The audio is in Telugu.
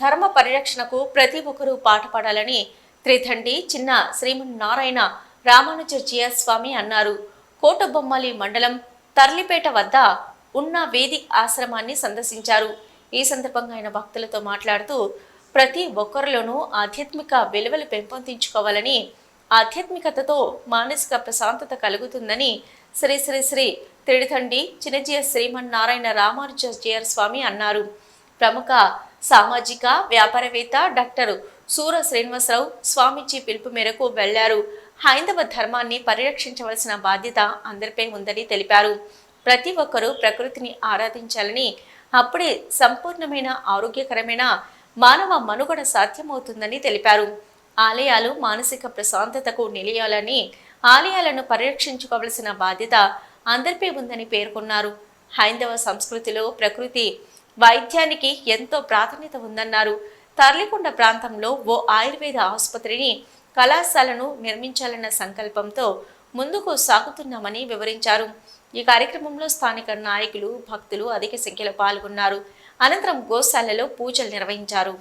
ధర్మ పరిరక్షణకు ప్రతి ఒక్కరూ పాటపడాలని త్రిథండి చిన్న శ్రీమన్నారాయణ రామానుజర్జీయ స్వామి అన్నారు. కోటబొమ్మలి మండలం తర్లిపేట వద్ద ఉన్న వేది ఆశ్రమాన్ని సందర్శించారు. ఈ సందర్భంగా ఆయన భక్తులతో మాట్లాడుతూ ప్రతి ఒక్కరిలోనూ ఆధ్యాత్మిక విలువలు పెంపొందించుకోవాలని ఆధ్యాత్మికతతో మానసిక ప్రశాంతత కలుగుతుందని శ్రీ శ్రీ శ్రీ త్రిడిథండి చిన్నజీయ శ్రీమన్నారాయణ రామానుజీయర్ స్వామి అన్నారు. ప్రముఖ సామాజిక వ్యాపారవేత్త డాక్టర్ సూర శ్రీనివాసరావు స్వామీజీ పిలుపు మేరకు వెళ్ళారు. హైందవ ధర్మాన్ని పరిరక్షించవలసిన బాధ్యత అందరిపై ఉందని తెలిపారు. ప్రతి ఒక్కరూ ప్రకృతిని ఆరాధించాలని అప్పుడే సంపూర్ణమైన ఆరోగ్యకరమైన మానవ మనుగడ సాధ్యమవుతుందని తెలిపారు. ఆలయాలు మానసిక ప్రశాంతతకు నిలయాలని ఆలయాలను పరిరక్షించుకోవలసిన బాధ్యత అందరిపై ఉందని పేర్కొన్నారు. హైందవ సంస్కృతిలో ప్రకృతి వైద్యానికి ఎంతో ప్రాధాన్యత ఉందన్నారు. తర్లికొండ ప్రాంతంలో ఓ ఆయుర్వేద ఆసుపత్రిని కళాశాలను నిర్మించాలన్న సంకల్పంతో ముందుకు సాగుతున్నామని వివరించారు. ఈ కార్యక్రమంలో స్థానిక నాయకులు భక్తులు అధిక సంఖ్యలో పాల్గొన్నారు. అనంతరం గోశాలలో పూజలు నిర్వహించారు.